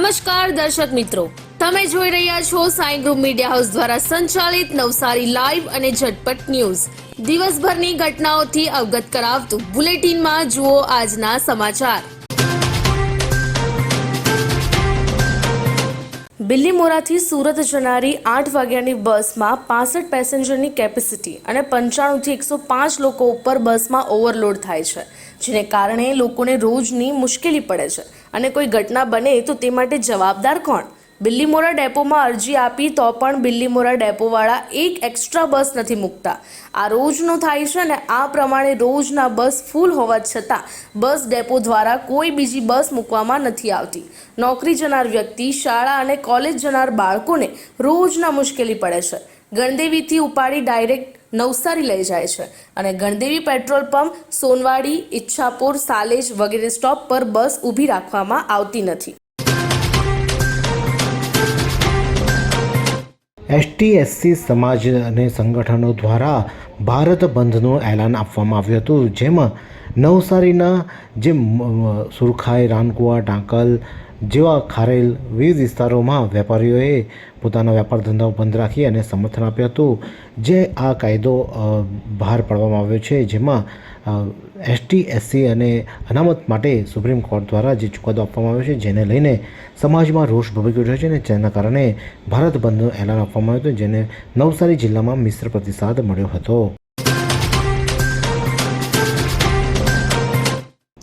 નમસ્કાર દર્શક મિત્રો. તમે જોઈ રહ્યા છો સાઈ ગ્રુપ મીડિયા હાઉસ દ્વારા સંચાલિત નવસારી લાઈવ અને ઝટપટ ન્યૂઝ. દિવસભરની ઘટનાઓથી અવગત કરાવતું બુલેટિનમાં જુઓ આજના સમાચાર. બિલ્લીમોરાથી સુરત જનારી આઠ વાગ્યાની બસમાં પાસઠ પેસેન્જરની કેપેસિટી અને પંચાણુંથી એકસો પાંચ લોકો ઉપર બસમાં ઓવરલોડ થાય છે. જેને કારણે લોકોને રોજની મુશ્કેલી પડે છે. અને કોઈ ઘટના બને તો તે માટે જવાબદાર કોણ? બિલ્લીમોરા ડેપોમાં અરજી આપી તો પણ બિલ્લીમોરા ડેપોવાળા એક એક્સ્ટ્રા બસ નથી મૂકતા. આ રોજનું થાય છે અને આ પ્રમાણે રોજના બસ ફૂલ હોવા છતાં બસ ડેપો દ્વારા કોઈ બીજી બસ મૂકવામાં નથી આવતી. નોકરી જનાર વ્યક્તિ, શાળા અને કોલેજ જનાર બાળકોને રોજના મુશ્કેલી પડે છે. ગણદેવીથી ઉપાડી ડાયરેક્ટ નવસારી લઈ જાય છે. અને ગણદેવી પેટ્રોલ પંપ, સોનવાડી, ઈચ્છાપુર, સાલેજ વગેરે સ્ટોપ પર બસ ઊભી રાખવામાં આવતી નથી. એસટીએસસી સમાજ અને સંગઠનો દ્વારા ભારત બંધનું એલાન આપવામાં આવ્યું હતું, જેમાં નવસારીના જે સુરખાઈ, રાનકુવા ટાંકલ જેવા ખારેલ વિવિધ વિસ્તારોમાં વેપારીઓએ પોતાના વેપાર ધંધાઓ બંધ રાખી અને સમર્થન આપ્યું હતું. જે આ કાયદો બહાર પાડવામાં આવ્યો છે, જેમાં એસટી, એસસી અને અનામત માટે સુપ્રીમ કોર્ટ દ્વારા જે ચુકાદો આપવામાં આવ્યો છે, જેને લઈને સમાજમાં રોષ ભભકી રહ્યો છે અને જેના કારણે ભારત બંધનું એલાન આપવામાં આવ્યું હતું, જેને નવસારી જિલ્લામાં મિશ્ર પ્રતિસાદ મળ્યો હતો.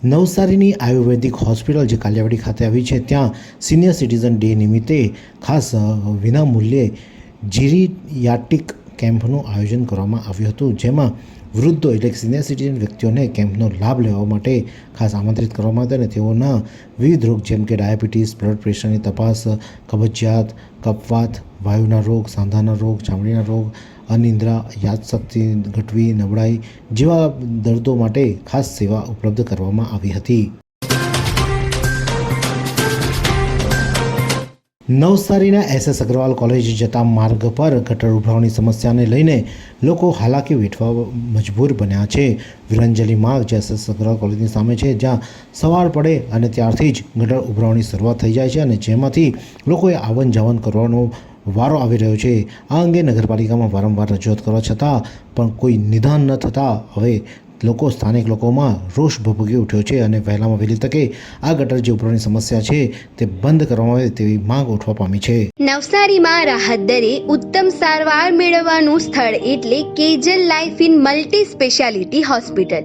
નવસારીની આયુર્વેદિક હોસ્પિટલ જે કાલિયાવાડી ખાતે આવી છે, ત્યાં સિનિયર સિટીઝન ડે નિમિત્તે ખાસ વિનામૂલ્યે જીરીયાટિક કેમ્પનું આયોજન કરવામાં આવ્યું હતું. જેમાં વૃદ્ધો એટલે કે સિનિયર સિટીઝન વ્યક્તિઓને કેમ્પનો લાભ લેવા માટે ખાસ આમંત્રિત કરવામાં આવ્યા અને તેઓના વિવિધ રોગ જેમ કે ડાયાબિટીસ, બ્લડ પ્રેશરની તપાસ, કબજિયાત, કપવાત, વાયુના રોગ, સાંધાના રોગ, ચામડીના રોગ અનિદ્રા, યાદશક્તિ ઘટવી, નબળાઈ જેવા દર્દો માટે ખાસ સેવા ઉપલબ્ધ કરવામાં આવી હતી. નવસારીના એસએસ અગ્રવાલ કોલેજ જતા માર્ગ પર ગટર ઉભરાવની સમસ્યાને લઈને લોકો હાલાકી વેઠવા મજબૂર બન્યા છે. વિરંજલી માર્ગ જે એસએસ અગ્રવાલ કોલેજની સામે છે, જ્યાં સવાર પડે અને ત્યારથી જ ગટર ઉભરાવની શરૂઆત થઈ જાય છે અને જેમાંથી લોકોએ આવન જાવન કરવાનો વારો આવી રહ્યો છે. આ અંગે નગરપાલિકામાં વારંવાર રજૂઆત કરવા છતાં પણ કોઈ નિદાન ન થતાં હવે લોકો, સ્થાનિક લોકોમાં રોષ ભભૂકી ઉઠ્યો છે અને વહેલામાં વહેલી તકે આ ગટર જે ઉપરની સમસ્યા છે તે બંધ કરવામાં આવે તેવી માંગ ઉઠવા પામી છે. નવસારીમાં રાહત દરે ઉત્તમ સારવાર મેળવવાનું સ્થળ એટલે Kejal life in multi speciality hospital.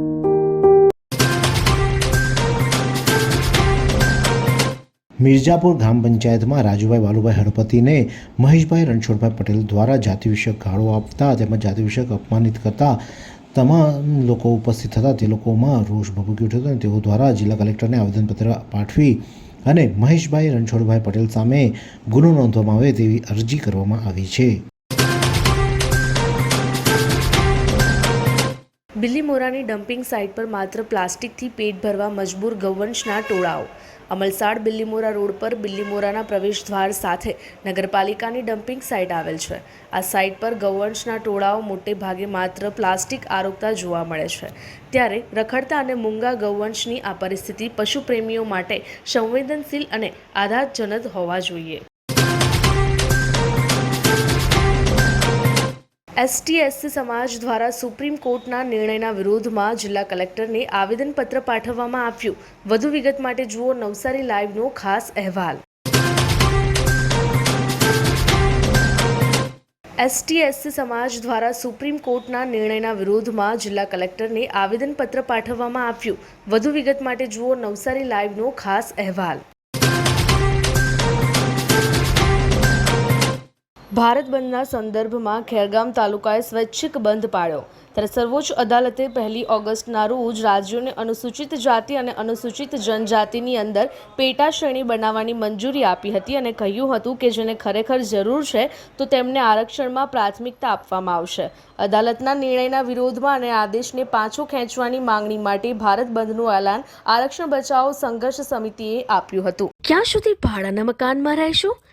Mirzapur ગ્રામ પંચાયતમાં રાજુભાઈ બાલુભાઈ હળપતિને મહેશભાઈ રણછોડભાઈ પટેલ દ્વારા જાતિ વિષયક ગાળો આપતા તેમજ જાતિ વિષયક અપમાનિત કરતા તમામ લોકો ઉપસ્થિત હતા તે લોકોમાં રોષ ભભૂકી ઉઠ્યો હતો અને તેઓ દ્વારા જિલ્લા કલેક્ટરને આવેદનપત્ર પાઠવી અને મહેશભાઈ રણછોડભાઈ પટેલ સામે ગુનો નોંધવામાં આવે તેવી અરજી કરવામાં આવી છે. બિલીમોરાની ડમ્પિંગ સાઇટ પર માત્ર પ્લાસ્ટિકથી પેટ ભરવા મજબૂર ગૌવંશના ટોળાઓ અમલસાડ બિલ્લીમોરા રોડ પર બિલ્લીમોરાના પ્રવેશદ્વાર સાથે નગરપાલિકાની ડમ્પિંગ સાઇટ આવેલ છે. આ સાઇટ પર ગૌવંશના ટોળાઓ મોટે ભાગે માત્ર પ્લાસ્ટિક આરોગતા જોવા મળે છે. ત્યારે રખડતા અને મૂંગા ગૌવંશની આ પરિસ્થિતિ પશુપ્રેમીઓ માટે સંવેદનશીલ અને આઘાતજનક હોવા જોઈએ. એસટી એસસી સમાજ દ્વારા સુપ્રીમ કોર્ટના નિર્ણયના વિરોધમાં જિલ્લા કલેક્ટરને આવેદનપત્ર પાઠવવામાં આપ્યું વધુ વિગત માટે જુઓ નવસારી લાઈવનો ખાસ અહેવાલ. એસટી એસસી સમાજ દ્વારા સુપ્રીમ કોર્ટના નિર્ણયના વિરોધમાં જિલ્લા કલેક્ટરને આવેદનપત્ર પાઠવવામાં આપ્યું વધુ વિગત માટે જુઓ નવસારી લાઈવનો ખાસ અહેવાલ. ભારત બંધના સંદર્ભમાં ખેરગામ તાલુકાએ સ્વૈચ્છિક બંધ પાળ્યો ત્યારે સર્વોચ્ચ અદાલતે પહેલી ઓગસ્ટના રોજ રાજ્યોને અનુસૂચિત જાતિ અને અનુસૂચિત જનજાતિની અંદર પેટા શ્રેણી બનાવવાની મંજૂરી આપી હતી અને કહ્યું હતું કે જેને ખરેખર જરૂર છે તો તેમને આરક્ષણમાં પ્રાથમિકતા આપવામાં આવશે. અદાલતના નિર્ણયના વિરોધમાં અને આદેશને પાછો ખેંચવાની માંગણી માટે ભારત બંધનું એલાન આરક્ષણ બચાવો સંઘર્ષ સમિતિએ આપ્યું હતું. ક્યાં સુધી ભાડાના મકાનમાં રહેશો?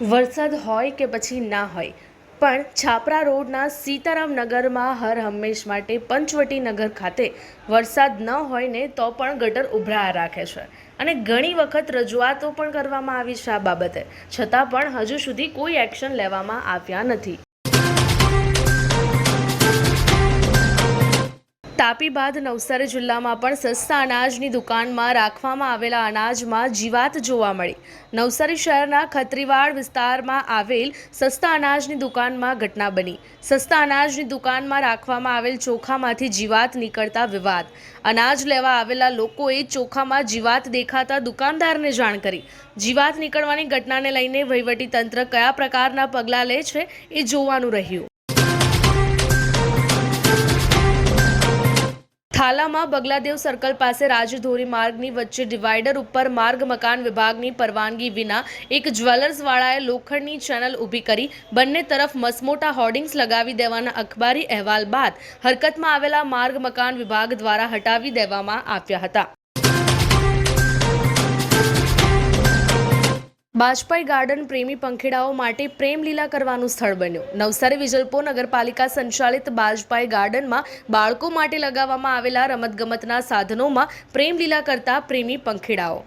વરસાદ હોય કે પછી ના હોય. પણ છાપરા રોડના સીતારામ નગરમાં હર હંમેશ માટે પંચવટી નગર ખાતે વરસાદ ન હોય ને તો પણ ગટર ઉભરાયા રાખે છે. અને ઘણી વખત રજૂઆતો પણ કરવામાં આવી છે આ બાબતે. છતાં પણ હજુ સુધી કોઈ એક્શન લેવામાં આવ્યા નથી. તાપી બાદ નવસારી જિલ્લામાં પણ સસ્તા અનાજની દુકાનમાં રાખવામાં આવેલા અનાજમાં જીવાત જોવા મળી. નવસારી શહેરના ખત્રીવાડ વિસ્તારમાં આવેલ સસ્તા અનાજની દુકાનમાં ઘટના બની. સસ્તા અનાજની દુકાનમાં રાખવામાં આવેલ ચોખામાંથી જીવાત નીકળતા વિવાદ. અનાજ લેવા આવેલા લોકોએ ચોખામાં જીવાત દેખાતા દુકાનદારને જાણ કરી. જીવાત નીકળવાની ઘટનાને લઈને વહીવટી તંત્ર કયા પ્રકારના પગલાં લે છે એ જોવાનું રહ્યું. થાલામાં બગલાદેવ સર્કલ પાસે રાજધોરી માર્ગની વચ્ચે ડિવાઈડર ઉપર માર્ગ મકાન વિભાગની પરવાનગી વિના એક જ્વેલર્સવાળાએ લોખંડની ચેનલ ઊભી કરી બંને તરફ મસમોટા હોર્ડિંગ્સ લગાવી દેવાના અખબારી અહેવાલ બાદ હરકતમાં આવેલા માર્ગ મકાન વિભાગ દ્વારા હટાવી દેવામાં આવ્યા હતા. બાજપાઈ ગાર્ડન પ્રેમી પંખીડાઓ માટે પ્રેમલીલા કરવાનું સ્થળ બન્યું. નવસારી વિજલપોર નગરપાલિકા સંચાલિત બાજપાઈ ગાર્ડનમાં બાળકો માટે લગાવવામાં આવેલા રમતગમતના સાધનોમાં પ્રેમલીલા કરતા પ્રેમી પંખીડાઓ.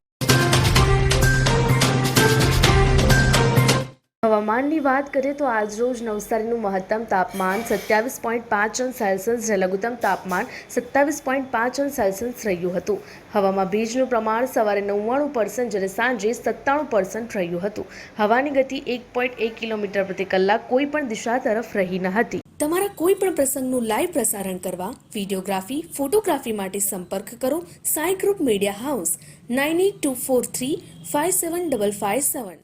હવામાનની વાત કરીએ તો આજરોજ નવસારીનું મહત્તમ તાપમાન સત્યાવીસ પોઈન્ટ પાંચ અંશ સેલ્સિયસ જ્યારે લઘુત્તમ તાપમાન સત્તાવીસ પોઈન્ટ પાંચ અંશ સેલ્સિયસ રહ્યું હતું. હવામાં ભેજનું પ્રમાણ સવારે નવ્વાણું પર્સન્ટ જ્યારે સાંજે સત્તાણું પર્સન્ટ રહ્યું હતું. હવાની ગતિ એક પોઈન્ટ એક કિલોમીટર પ્રતિ કલાક કોઈ પણ દિશા તરફ રહી ન હતી. તમારા કોઈ પણ પ્રસંગનું લાઈવ પ્રસારણ કરવા વિડીયોગ્રાફી, ફોટોગ્રાફી માટે સંપર્ક કરો Sai group media house, nine eight two four three five seven double five seven.